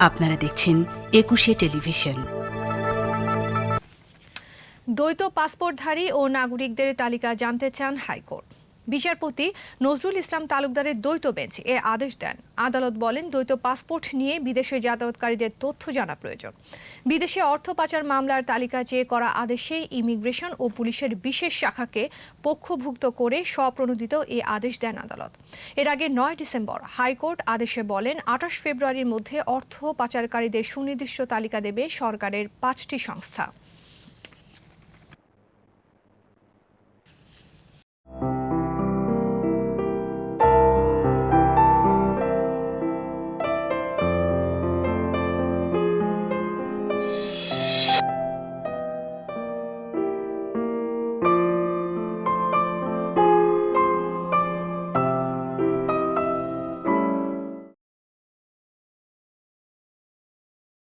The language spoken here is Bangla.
আপনারা দেখছেন একুশে টেলিভিশন। দ্বৈত পাসপোর্টধারী ও নাগরিকদের তালিকা জানতে চান হাইকোর্ট। বিচারপতি নজরুল ইসলাম তালুকদারের দ্বৈত বেঞ্চ এ আদেশ দেন। আদালত বলেন, দ্বৈত পাসপোর্ট নিয়ে বিদেশে যাতায়াতকারীদের তথ্য জানা প্রয়োজন। বিদেশে অর্থ পাচার মামলার তালিকা চেয়ে করা আদেশে ইমিগ্রেশন ও পুলিশের বিশেষ শাখাকে পক্ষভুক্ত করে স্বপ্রণোদিত এ আদেশ দেন আদালত। এর আগে নয় ডিসেম্বর হাইকোর্ট আদেশে বলেন, আঠাশ ফেব্রুয়ারির মধ্যে অর্থ পাচারকারীদের সুনির্দিষ্ট তালিকা দেবে সরকারের পাঁচটি সংস্থা।